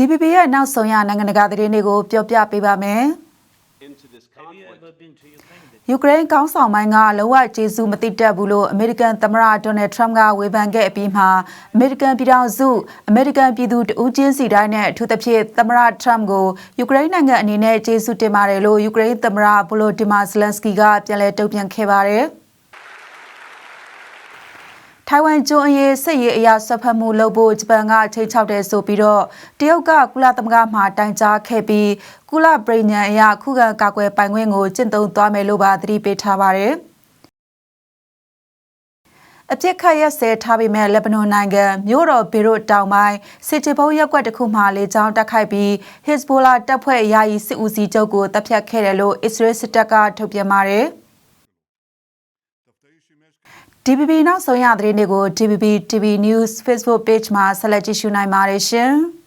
DPP ရဲ့နောက်ဆုံးရနိုင်ငံတကာသတင်းတွေကိုပြောပြပေးပါမယ် into this Have you conflict. ever been to Ukraine? ယူကရိန်းကောင်းဆောင်ပိုင်းကလောကကျေးဇူးမတိတက်ဘူးလို့အမေရိကန်သမ္မတဒေါ်နယ်ထရမ့်ကဝေဖန်ခဲ့အပြီးမှာအမေရိကန်ပြည်ထောင်စုအမေရိကန်ပြည်သူတဦးချင်းစီတိုင်းနဲ့အထူးသဖြင့်သမ္မတထရမ့်ကိုယူကရိန်းနိုင်ငံအနေနဲ့ကျေးဇူးတင်ပါတယ်လို့ယူကရိန်းသမ္မတဗလိုဒီမာဇလန်စကီကပြန်လည်တုံ့ပြန်ခဲ့ပါတယ်။ ထိုင်ဝမ်ကျွန်းအရေးစစ်ရေးအရာဆွတ်ဖက်မှုလုပ်ဖို့ဂျပန်ကချိန်ချောက်တယ်ဆိုပြီးတော့တရုတ်ကကုလသမဂ္ဂမှတိုင်ကြားခဲ့ပြီးကုလပြည်ညံအရာခုခံကာကွယ်ပိုင်ခွင့်ကိုကျင့်သုံးသွားမယ်လို့ပါသတိပေးထားပါတယ်။အပြစ်ခတ်ရက်စဲထားပေမဲ့လက်ဘနွန်နိုင်ငံမြို့တော်ဘေရွတ်တောင်ပိုင်းစစ်ချေဖုံးရက်ကွက်တစ်ခုမှလေကြောင်းတက်ခိုက်ပြီး Hezbollah တပ်ဖွဲ့ယာယီစစ်ဦးစီးချုပ်ကိုတပ်ဖြတ်ခဲ့တယ်လို့အစ္စရေးစစ်တပ်ကထုတ်ပြန်ပါတယ်။ DPP နောက်ဆုံးရသတင်းတွေကို DPP TV News Facebook Page မှာဆက်လက်ကြည့်ရှုနိုင်ပါတယ်ရှင်။